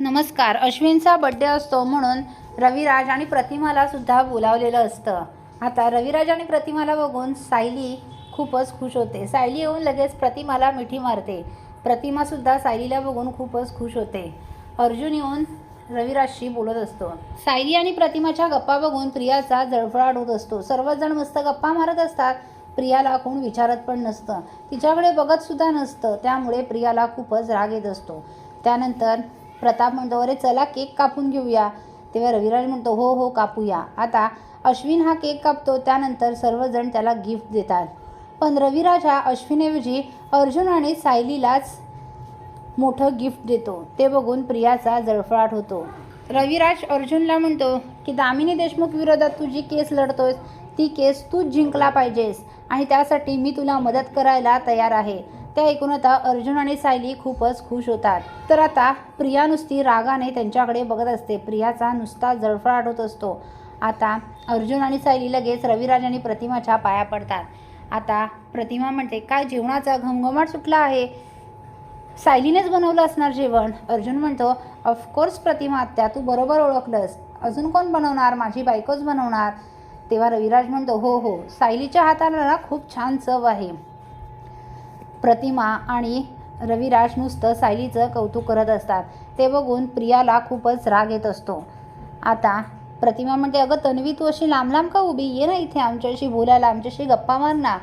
नमस्कार. अश्विनचा बड्डे असतो म्हणून रविराज आणि प्रतिमाला सुद्धा बोलावलेलं असतं. आता रविराज आणि प्रतिमाला बघून सायली खूपच खुश होते. सायली येऊन लगेच प्रतिमाला मिठी मारते. प्रतिमासुद्धा सायलीला बघून खूपच खुश होते. अर्जुन येऊन रविराजशी बोलत असतो. सायली आणि प्रतिमाच्या गप्पा बघून प्रियाचा जळफळाट होत असतो. सर्वजण मस्त गप्पा मारत असतात. प्रियाला कोण विचारत पण नसतं. तिच्याकडे बघतसुद्धा नसतं. त्यामुळे प्रियाला खूपच राग येत असतो. त्यानंतर प्रताप म्हणतो अरे चला केक कापून घेऊया. तेव्हा रविराज म्हणतो हो हो कापूया. आता अश्विन हा केक कापतो त्यानंतर सर्वजण त्याला गिफ्ट देतात. पण रविराज हा अश्विनऐवजी अर्जुन आणि सायलीलाच मोठं गिफ्ट देतो. ते बघून प्रियाचा जळफळाट होतो. रविराज अर्जुनला म्हणतो की दामिनी देशमुख विरोधात तू जी केस लढतोयस. ती केस तूच जिंकला पाहिजेस आणि त्यासाठी मी तुला मदत करायला तयार आहे. ते ऐकून आता अर्जुन आणि सायली खूपच खुश होतात. तर आता प्रिया नुसती रागाने त्यांच्याकडे बघत असते. प्रियाचा नुसता जळफळाट होत असतो. आता अर्जुन आणि सायली लगेच रविराज आणि प्रतिमाच्या पाया पडतात. आता प्रतिमा म्हणते काय जेवणाचा घमघमाट सुटला आहे? सायलीनेच बनवलं असणार जेवण. अर्जुन म्हणतो ऑफकोर्स प्रतिमा आत्या तू बरोबर ओळखलंस. अजून कोण बनवणार? माझी बायकोच बनवणार. तेव्हा रविराज म्हणतो हो हो सायलीच्या हाताला ना खूप छान चव आहे. प्रतिमा आणि रविराज नुसतं सायलीचं कौतुक करत असतात. ते बघून प्रियाला खूपच राग येत असतो. आता प्रतिमा म्हणते अगं तन्वी तू अशी लांब लांब का उभी? ये ना इथे आमच्याशी बोलायला आमच्याशी गप्पा मार ना.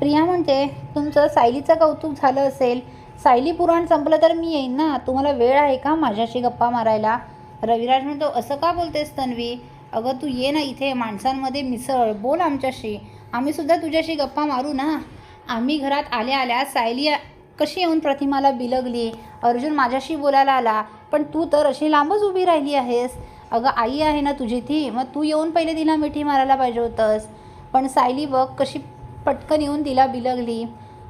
प्रिया म्हणते तुमचं सायलीचं कौतुक झालं असेल सायली पुराण संपलं तर मी येईन ना. तुम्हाला वेळ आहे का माझ्याशी गप्पा मारायला? रविराज म्हणतो असं का बोलतेस तन्वी? अगं तू ये ना इथे माणसांमध्ये मिसळ बोल आमच्याशी. आम्ही सुद्धा तुझ्याशी गप्पा मारू ना. आम्ही घरात आल्या आल्या सायली कशी येऊन प्रतिमाला बिलगली? अर्जुन माझ्याशी बोलायला आला पण तू तर अशी लांबच उभी राहिली आहेस. अगं आई आहे ना तुझी ती मग तू येऊन पहिले तिला मिठी मारायला पाहिजे होतंस. पण सायली बघ कशी पटकन येऊन तिला बिलगली.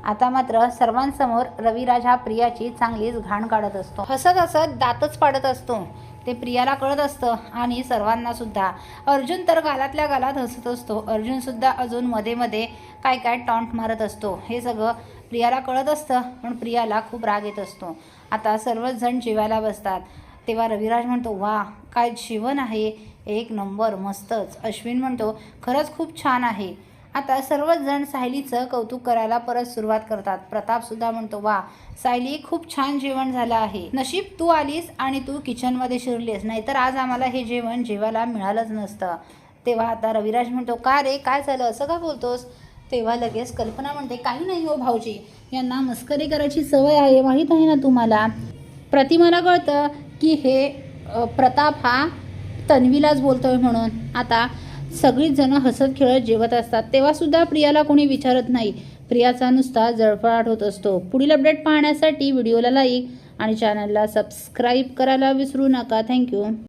आता मात्र सर्वांसमोर रविराज हा प्रियाची चांगलीच घाण काढत असतो. हसत हसत दातच पाडत असतो. ते प्रियाला कळत असतं आणि सर्वांना सुद्धा. अर्जुन तर गालातल्या गालात हसत असतो. अर्जुन सुद्धा अजून मध्ये मध्ये काय काय टॉन्ट मारत असतो. हे सगळं प्रियाला कळत असतं पण प्रियाला खूप राग येत असतो. आता सर्वच जण जेवायला बसतात. तेव्हा रविराज म्हणतो वा काय जीवन आहे. एक नंबर मस्तच. अश्विन म्हणतो खरंच खूप छान आहे. आता सर्वच जण सायलीचं कौतुक करायला परत सुरुवात करतात. प्रताप सुद्धा म्हणतो वा सायली खूप छान जेवण झालं आहे. नशीब तू आलीस आणि तू किचनमध्ये शिरलीस नाहीतर आज आम्हाला हे जेवण जेवायला मिळालंच नसतं. तेव्हा आता रविराज म्हणतो का रे काय झालं? असं का बोलतोस? तेव्हा लगेच कल्पना म्हणते काही नाही हो भाऊजी यांना मस्करी करायची सवय आहे माहीत आहे ना तुम्हाला? प्रतिमाला कळतं की हे प्रताप हा तन्वीलाच बोलतोय म्हणून. आता सगळीच जणं हसत खेळत जेवत असतात. तेव्हासुद्धा प्रियाला कोणी विचारत नाही. प्रियाचा नुसता जळफळाट होत असतो. पुढील अपडेट पाहण्यासाठी व्हिडिओला लाईक आणि चॅनलला सबस्क्राईब करायला विसरू नका. थँक्यू